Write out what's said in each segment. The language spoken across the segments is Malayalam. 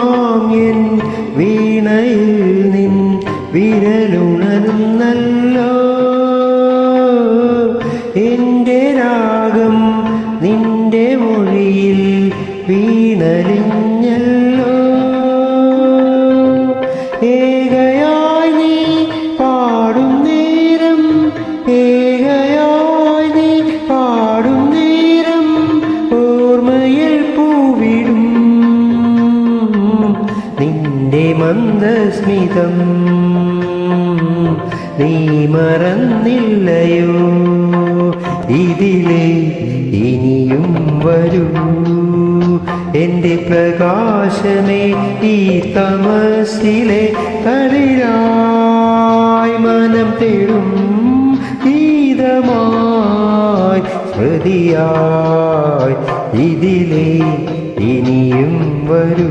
നാമ്യൻ വീണയിൽ നിൻ വിരലുണരുന്നല്ലോ എന്റെ രാഗം നിന്റെ മൊഴിയിൽ വീണലിഞ്ഞല്ലോ. ഏ മന്ദസ്മിതം നീ മറന്നില്ലയോ? ഇതിലെ ഇനിയും വരൂ. എന്റെ പ്രകാശമേ ഈ തമസിലെ തളിരായി മനം തേടും ഗീതമായി ശ്രുതിയായി ഇതിലെ ഇനിയും വരൂ.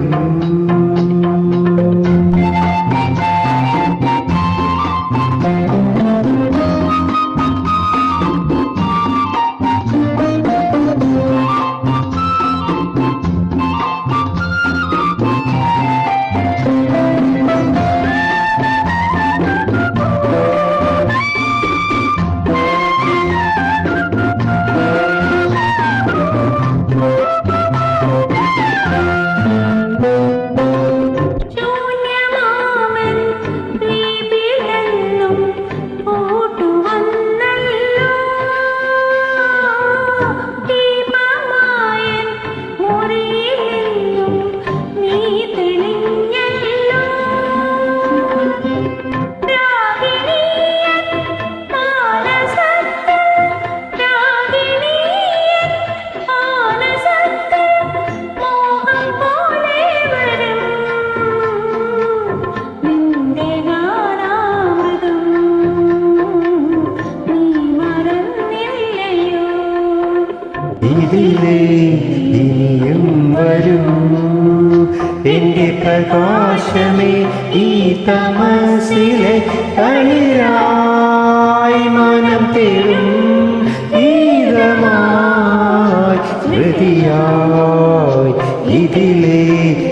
ഇതിലേ ഇനിയും വരൂ. എന്റെ പ്രകാശമേ ഈ തമസിലെ തളിരായി മനം തേടും. ഗീതമായി സ്മൃതിയായി ഇതിലേ